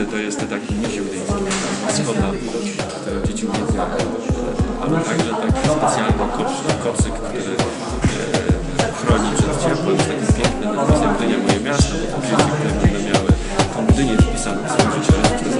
jest to taki niziemski maskota, którego dzieci uwielbiają. Ale także taki specjalny kocyk, który e, chroni przed ciepłem. Jest taki piękny napis jak Gdynia moje miasto, bo dzieci, które będą miały tą Gdynię wpisaną w swoim życiorysem,